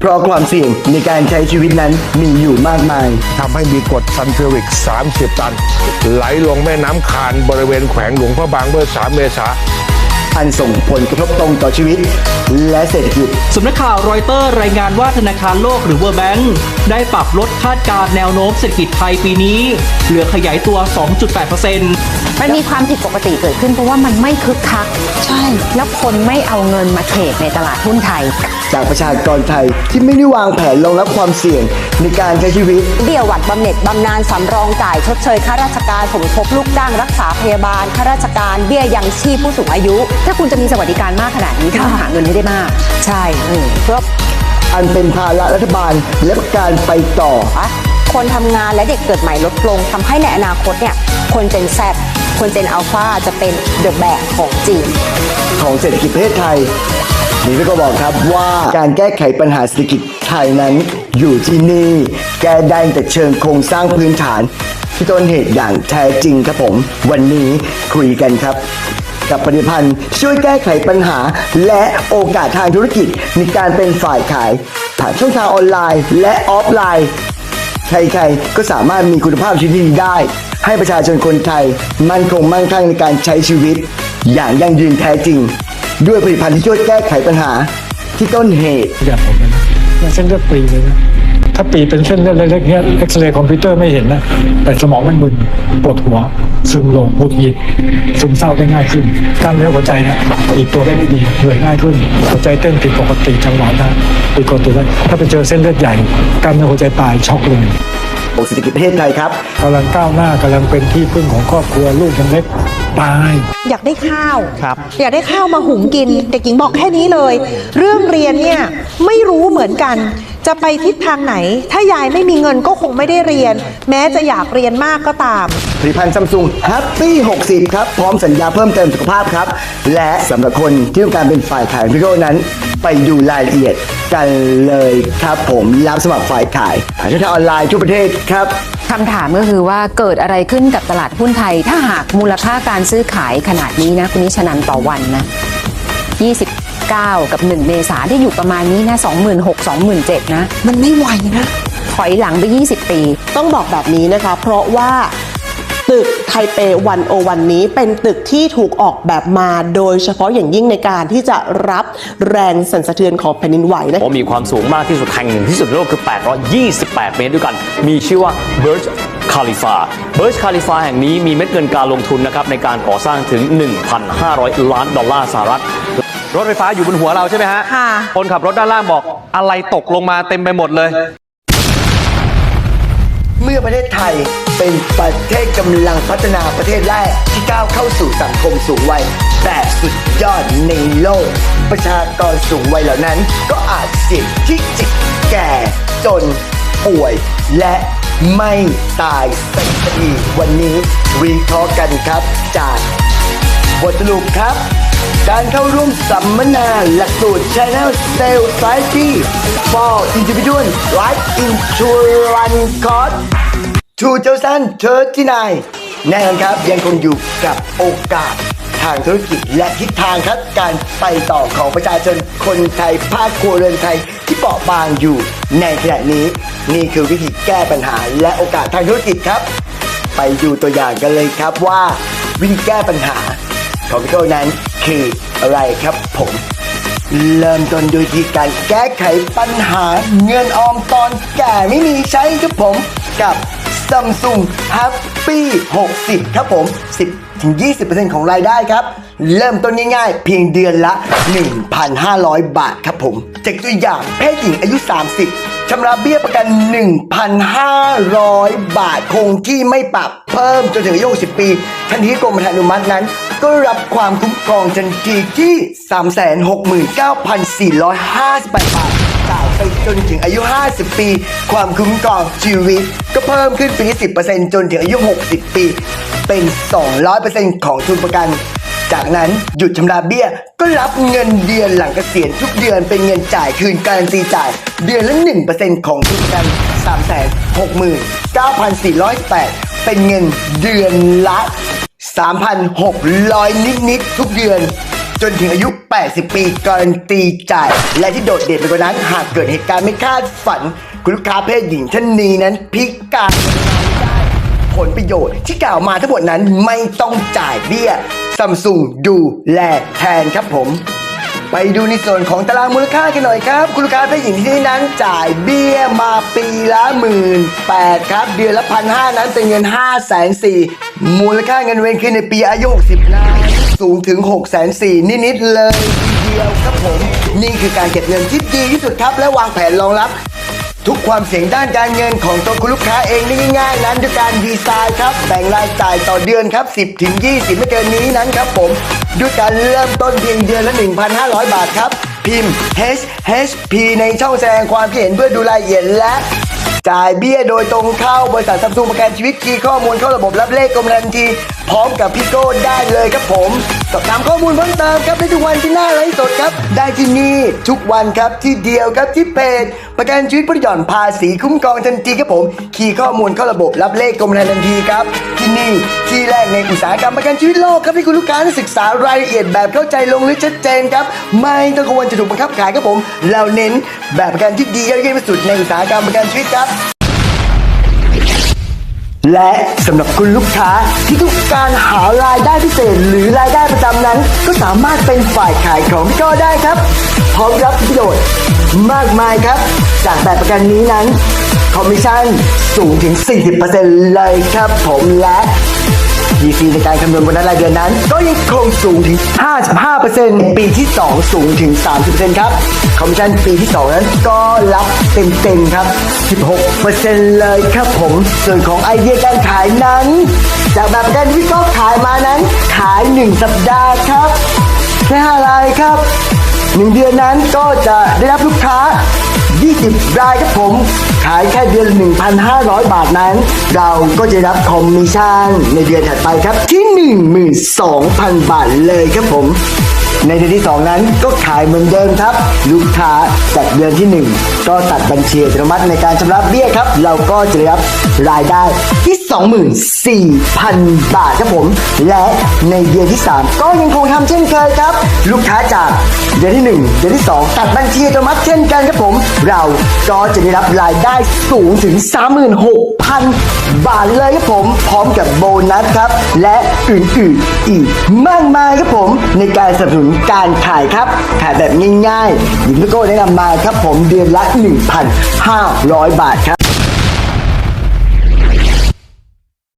เพราะความเสี่ยงในการใช้ชีวิตนั้นมีอยู่มากมาย ทำให้มีกรดซัลเฟอริก 30 ตัน ไหลลงแม่น้ำคานบริเวณแขวงหลวงพระบางเมื่อ 3 เมษา อันส่งผลกระทบตรงต่อชีวิต และเศรษฐกิจสำนักข่าวรอยเตอร์รายงานว่าธนาคารโลกหรือ World Bank ได้ปรับลดคาดการณ์แนวโน้มเศรษฐกิจไทยปีนี้ เหลือขยายตัว 2.8%มันมีความผิดปกติเกิดขึ้นเพราะว่ามันไม่คึกคัก ใช่ แล้วคนไม่เอาเงินมาเทรดในตลาดหุ้นไทย จากประชากรไทยที่ไม่ได้วางแผนรองรับความเสี่ยงในการใช้ชีวิต เบี้ยหวัดบำเหน็จบำนาญสำรองจ่ายชดเชยข้าราชการสมทบลูกจ้างรักษาพยาบาลข้าราชการเบี้ยยังชีพผู้สูงอายุถ้าคุณจะมีสวัสดิการมากขนาดนี้คุณต้องหาเงินให้ได้มาก ใช่เพื่ออันเป็นภาระรัฐบาลและการไปต่อ คนทำงานและเด็กเกิดใหม่ลดลงทำให้ในอนาคตเนี่ยคนเจนแซคนเจนอัลฟาจะเป็นเดอะแบกของจริงของเศรษฐกิจประเทศไทยนี่ก็บอกครับว่าการแก้ไขปัญหาเศรษฐกิจไทยนั้นอยู่ที่นี่ แก้ได้แต่เชิงโครงสร้างพื้นฐาน ที่ต้นเหตุอย่างแท้จริงครับผม วันนี้คุยกันครับ กับผลิตภัณฑ์ที่ช่วยแก้ไขปัญหา และโอกาสทางธุรกิจในการเป็นฝ่ายขาย ผ่านช่องทางออนไลน์ และออฟไลน์ ใครๆ ก็สามารถมีคุณภาพชีวิตที่ดีได้ ให้ประชาชนคนไทย มั่นคงมั่งคั่งในการใช้ชีวิต อย่างยั่งยืนแท้จริง ด้วยผลิตภัณฑ์ที่ช่วยแก้ไขปัญหาที่ต้นเหตุ อย่างผมนะเนี่ยเส้นเลือดปรีเลยนะ ถ้าปรีเป็นเส้นเลือดเล็กๆเนี่ยเอ็กซเรย์คอมพิวเตอร์ไม่เห็นนะ แต่สมองมันมึนปวดหัว ซึมลงหงุดหงิดซึมเศร้าได้ง่ายขึ้นกล้ามเนื้อหัวใจเนี่ยอีกตัวได้ไม่ดีเหนื่อยง่ายขึ้นหัวใจเต้นผิดปกติจังหวะนะผิดปกติเลยถ้าไปเจอเส้นเลือดใหญ่กล้ามเนื้อหัวใจตายช็อกเลยของเศรษฐกิจประเทศไทยครับกำลังก้าวหน้ากำลังเป็นที่พึ่งของครอบครัวลูกยังเล็กตายอยากได้ข้าว ครับอยากได้ข้าวมาหุงกิน เด็กหญิงบอกแค่นี้เลย เรื่องเรียนเนี่ยไม่รู้เหมือนกัน จะไปทิศทางไหน ถ้ายายไม่มีเงินก็คงไม่ได้เรียน แม้จะอยากเรียนมากก็ตาม ผลิตภัณฑ์ซัมซุง Happy 60 ครับ พร้อมสัญญาเพิ่มเติมสุขภาพครับ และสำหรับคนที่ต้องการเป็นฝ่ายขายวิดีโอนั้น ไปดูรายละเอียดกันเลยครับผมรับสมัครฝ่ายขายผ่านช่องทางออนไลน์ทั่วประเทศครับ คำถามก็คือว่าเกิดอะไรขึ้นกับตลาดหุ้นไทย ถ้าหากมูลค่าการซื้อขายขนาดนี้นะคุณนิชนันต่อวันนะ 29 กับ 1 เมษาที่อยู่ประมาณนี้นะ26,000 27,000นะ มันไม่ไหวนะ ถอยหลังไป 20 ปี ต้องบอกแบบนี้นะคะ เพราะว่าตึกไทเปวันโอวันนี้เป็นตึกที่ถูกออกแบบมาโดยเฉพาะอย่างยิ่งในการที่จะรับแรงสั่นสะเทือนของแผ่นดินไหวนะว่ามีความสูงมากที่สุดแห่งหนึ่งที่สุดในโลกคือ 828 เมตรด้วยกัน มีชื่อว่า Burj Khalifa Burj Khalifa แห่งนี้มีเม็ดเงินการลงทุนนะครับในการก่อสร้างถึง 1,500 ล้านดอลลาร์สหรัฐ รถไฟฟ้าอยู่บนหัวเราใช่ไหมฮะค่ะ คนขับรถด้านล่างบอกอะไรตกลงมาเต็มไปหมดเลย เมื่อประเทศไทยเป็นประเทศกำลังพัฒนาประเทศแรกที่ก้าวเข้าสู่สังคมสูงวัยแบบสุดยอดในโลก ประชากรสูงวัยเหล่านั้น ก็อาจเสี่ยงที่จะแก่จนป่วยและไม่ตายสักทีวันนี้วีทอกันครับจากบทสรุปครับ การเข้าร่วมสัมมนาหลักสูตร Channel Sales Society for Individual Life Insurance Course 2039แน่นอนครับยังคงอยู่กับโอกาสทางธุรกิจและทิศทางครับการไปต่อของประชาชนคนไทยภาคครัวเรือนไทยที่เปราะบางอยู่ในขณะนี้ นี่คือวิธีแก้ปัญหาและโอกาสทางธุรกิจครับ ไปดูตัวอย่างกันเลยครับว่า วิธีแก้ปัญหา ของพี่โก้นั้นคืออะไรครับผม เริ่มต้นโดยที่การแก้ไขปัญหาเงินออมตอนแก่ไม่มีใช้ครับผม กับ Samsung Happy 60 ครับผม 10ถึง20%ของรายได้ครับ เริ่มต้นง่ายๆ เพียงเดือนละ 1,500 บาทครับผม จากตัวอย่างเพศหญิงอายุ 30ชำระเบี้ยประกัน 1,500 บาทคงที่ไม่ปรับเพิ่มจนถึงอายุ60ปี ทันทีกรมธรรม์อนุมัตินั้น ก็รับความคุ้มครองทันทีที่ 369,458 บาทจ่ายไปจนถึงอายุ 50 ปี ความคุ้มครองชีวิต ก็เพิ่มขึ้นปีละ10%จนถึงอายุ 60 ปี เป็น 200%ของทุนประกัน จากนั้นหยุดชำระเบี้ยก็รับเงินเดือนหลังเกษียณทุกเดือนเป็นเงินจ่ายคืนการันตีจ่ายเดือนละ 1%ของทุนประกัน 369,408 เป็นเงินเดือนละ 3,600 นิดๆทุกเดือน จนถึงอายุ 80 ปีการันตีจ่าย และที่โดดเด่นไปกว่านั้นหากเกิดเหตุการณ์ไม่คาดฝัน คุณลูกค้าเพศหญิงท่านนี้นั้นพิการผลประโยชน์ที่กล่าวมาทั้งหมดนั้นไม่ต้องจ่ายเบี้ยซัมซุงดูแลแทนครับผม ไปดูในส่วนของตารางมูลค่ากันหน่อยครับ คุณลูกค้าเพศหญิงที่นี่นั้นจ่ายเบี้ยมาปีละหมื่นแปดครับเดือนละพันห้านั้นเป็นเงินห้าแสนสี่มูลค่าเงินเวนคืนในปีอายุ60ล้านสูงถึง6กแสนสี่นิดๆเลยทีเดียวครับผม นี่คือการเก็บเงินที่ดีที่สุดครับและวางแผนรองรับ ทุกความเสี่ยงด้านการเงินของตัวคุณลูกค้าเองได้ง่ายๆ นั้นด้วยการดีไซน์ครับแบ่งรายจ่ายต่อเดือนครับ 10ถึง20 ไม่เกินนี้นั้นครับผมด้วยการเริ่มต้นเพียงเดือนละ 1,500 บาทครับ พิมพ์ H H P ในช่องแสดงความคิดเห็นเพื่อดูรายละเอียดและ จ่ายเบี้ยโดยตรงเข้าบริษัทซัมซุงประกันชีวิตคีย์ข้อมูลเข้าระบบรับเลขกรมทันที พร้อมกับพี่โก้ได้เลยครับผมสอบถามข้อมูลเพิ่มเติมครับในทุกวันที่หน้าไลฟ์สดครับ ได้ที่นี่ทุกวันครับที่เดียวครับที่เพจประกันชีวิตผู้หย่อนภาษีคุ้มครองทันทีครับผม คีย์ข้อมูลเข้าระบบรับเลขกรมธรรม์ทันทีครับที่นี่ที่แรกในอุตสาหกรรมประกันชีวิตโลกครับที่คุณลูกค้าศึกษารายละเอียดแบบเข้าใจลงลึกชัดเจนครับ ไม่ต้องกังวลจะถูกบังคับขายครับผม เราเน้นแบบประกันที่ดียอดเยี่ยมที่สุดในอุตสาหกรรมประกันชีวิตครับ และสำหรับคุณลูกค้าที่ต้องการหารายได้พิเศษหรือรายได้ประจำนั้น ก็สามารถเป็นฝ่ายขายของพี่ก็ได้ครับ พร้อมรับประโยชน์มากมายครับ จากแบบประกันนี้นั้น คอมมิชชั่นสูงถึง 40%เลยครับผมและ DC ในการคำนวณโบนัสรายเดือนนั้น ก็ยังคงสูงถึง 55%ปีที่ 2 สูงถึง 30%ครับ คอมมิชชั่นปีที่ 2 นั้นก็รับเต็มๆครับ 16%เลยครับผม ส่วนของไอเดียการขายนั้น จากแบบประกันที่ก็ขายมานั้น ขาย 1 สัปดาห์ครับแค่5รายครับ 1 เดือนนั้นก็จะได้รับลูกค้า 20 รายครับผม ขายแค่เดือน 1,500 บาทนั้น เราก็จะรับคอมมิชชั่นในเดือนถัดไปครับที่ 12,000 บาทเลยครับผมในเดือนที่ 2 นั้นก็ขายเหมือนเดิมครับ ลูกค้าจากเดือนที่ 1 ก็ตัดบัญชีอัตโนมัติในการชำระเบี้ยครับ เราก็จะได้รับรายได้ 24,000 บาทครับผม และในเดือนที่ 3 ก็ยังคงทำเช่นเคยครับ ลูกค้าจากเดือนที่ 1 เดือนที่ 2 ตัดบัญชีอัตโนมัติเช่นกันครับผม เราก็จะได้รับรายได้สูงถึง 36,000 บาทเลยครับผม พร้อมกับโบนัสครับ และอื่นๆอีกมากมายครับผม ในการสนับสนุนการขายครับ ขายแบบง่ายๆหญิงพี่โก้แนะนำมาครับผมเดือนละ 1,500 บาทครับ